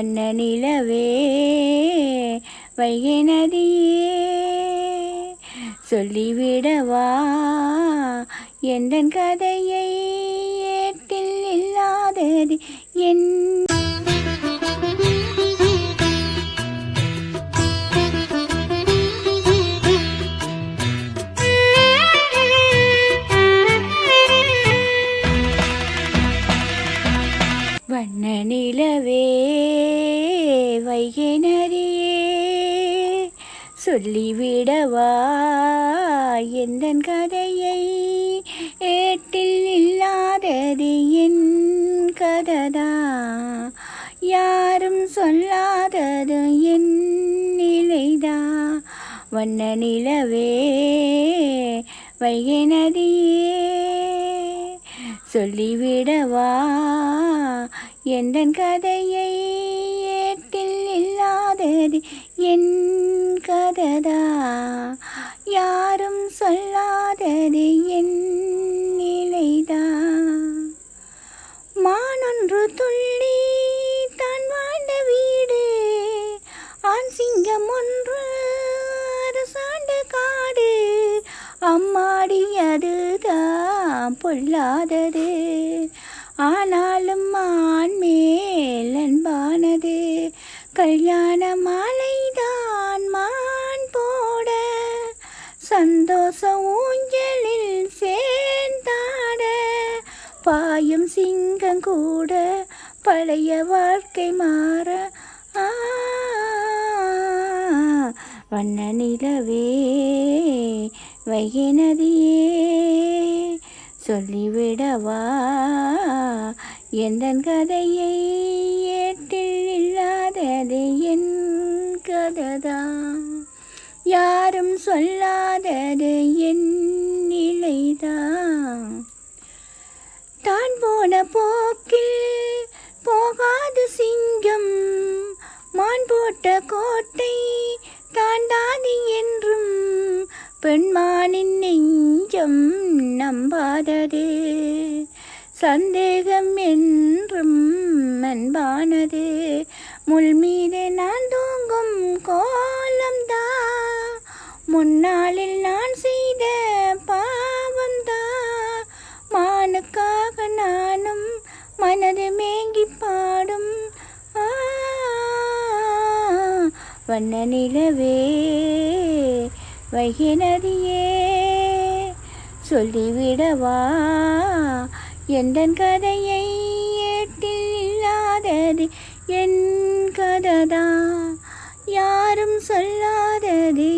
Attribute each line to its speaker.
Speaker 1: வண்ண நிலவே வைகை நதியே சொல்லிவிடவா எந்தன் கதையை ஏட்டில் இல்லாதது என் வண்ண நிலவே தேவை எனறியே சொல்லிவிடவா எந்த கதையை ஏட்டில் இல்லாதது என் கததா. யாரும் சொல்லாதது என் நிலைதா. வண்ண நிலவே வைகை நதியே சொல்லிவிடவா எந்த கதையை இல்லாதது என் கததா? யாரும் சொல்லாதது என் நிலைதா? மானொன்று துள்ளி தான் வாழ்ந்த வீடு. ஆண் சிங்கம் ஒன்று அரசாண்ட காடு. அம்மாடி அதுதான் பொல்லாதது. ஆனாலும் ஆண் மேல் அன்பா கல்யாண மாலைதான் மான் போட சந்தோஷ ஊஞ்சலில் சேர்ந்தாட. பாயும் சிங்கம் கூட பழைய வாழ்க்கை மாற ஆ, வண்ண நிலவே வைகை நதியே சொல்லிவிடவா எந்த கதையை நிலைதான் தான் போன போக்கில் போகாது சிங்கம். மான் போட்ட கோட்டை தாண்டாது என்றும் பெண்மானின் நெஞ்சம் நம்பாதது. சந்தேகம் என்றும் அன்பானது. முள் வண்ண நிலவே வைகை நதியே சொல்லிவிடவா? எந்தன் கதையை ஏட்டில் இல்லாதது என் கததா யாரும் சொல்லாதது